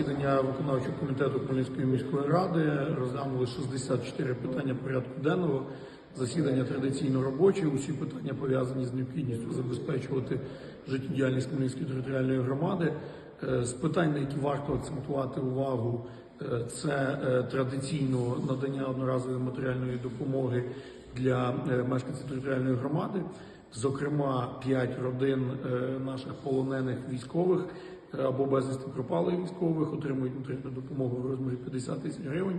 засідання виконавчого комітету Хмельницької міської ради розглянули 64 питання порядку денного. Засідання традиційно робоче. Усі питання пов'язані з необхідністю забезпечувати життєдіяльність Хмельницької територіальної громади. Е, З питань, на які варто акцентувати увагу, е, це е, традиційно надання одноразової матеріальної допомоги для мешканців територіальної громади. Зокрема, п'ять родин наших полонених військових або безвісти пропалих військових отримують матеріальну допомогу в розмірі 50 тисяч гривень.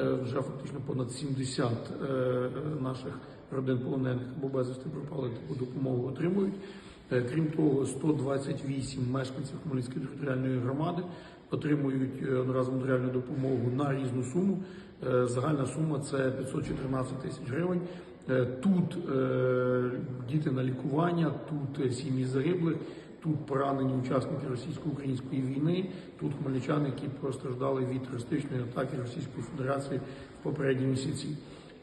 Е, Вже фактично понад 70 е, наших родин полонених або безвісти пропалих таку допомогу отримують. Е, Крім того, 128 мешканців Хмельницької територіальної громади отримують одноразову матеріальну допомогу на різну суму. Загальна сума це 514 тисяч гривень. Тут діти на лікування, тут сім'ї загиблих, тут поранені учасники російсько-української війни, тут хмельничани, які постраждали від терористичної атаки Російської Федерації в попередні місяці.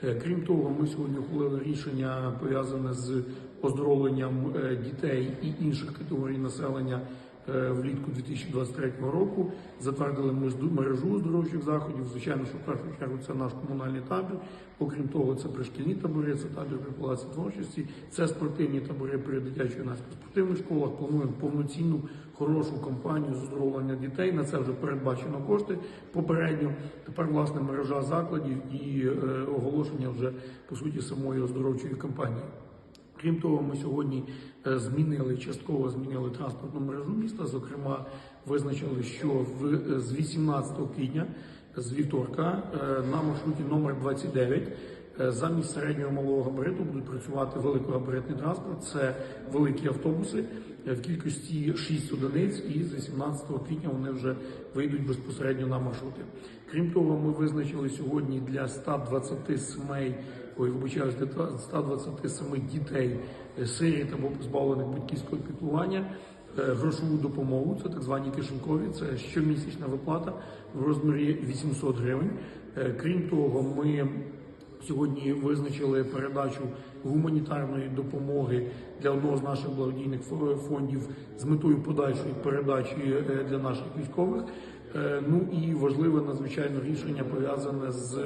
Е, Крім того, ми сьогодні ухвалили рішення пов'язане з оздоровленням е, дітей і інших категорій населення влітку 2023 року. Затвердили ми мережу оздоровчих заходів. Звичайно, що в першу чергу це наш комунальний табір. Окрім того, це пришкільні табори, це табір при творчості, це спортивні табори при дитячо-юнацьких спортивних школах. Плануємо повноцінну хорошу кампанію з оздоровлення дітей. На це вже передбачено кошти попередньо. Тепер власне мережа закладів і е, оголошення вже по суті самої оздоровчої кампанії. Крім того, ми сьогодні е, змінили частково змінили транспортну мережу міста. Зокрема, визначили, що в е, з 18 квітня, з вівторка, е, на маршруті номер 29 е, замість середнього малого габариту будуть працювати великогабаритний транспорт. Це великі автобуси е, в кількості 6 одиниць, і з 18 квітня вони вже вийдуть безпосередньо на маршрути. Крім того, ми визначили сьогодні для 120 сімей ой, вибачаюсь, для 127 дітей сиріт або позбавлених батьківського піклування. Е, Грошову допомогу, це так звані кишенькові, це щомісячна виплата в розмірі 800 гривень. Е, Крім того, ми сьогодні визначили передачу гуманітарної допомоги для одного з наших благодійних фо- фондів з метою подальшої передачі е, для наших військових. Ну і важливе надзвичайно рішення пов'язане з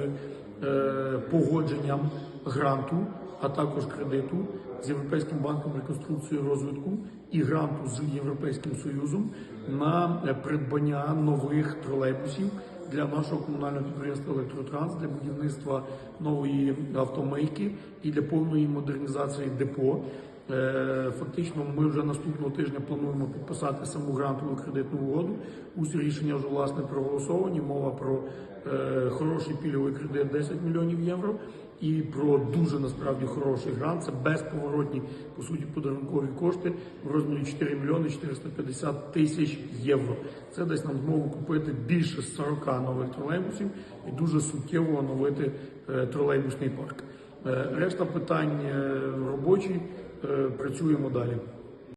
погодженням гранту, а також кредиту з Європейським банком реконструкції і розвитку і гранту з Європейським Союзом на е, придбання нових тролейбусів для нашого комунального підприємства Електротранс для будівництва нової автомийки і для повної модернізації депо. Е, Фактично, ми вже наступного тижня плануємо підписати саму грантову кредитну угоду. Усі рішення вже власне проголосовані. Мова про е, хороший пільговий кредит 10 мільйонів євро і про дуже насправді хороший грант. Це безповоротні по суті подарункові кошти в розмірі 4 мільйони 450 тисяч євро. Це дасть нам змогу купити більше 40 нових тролейбусів і дуже суттєво оновити е, тролейбусний парк. Е, Решта питань е, робочі. Е, Працюємо далі.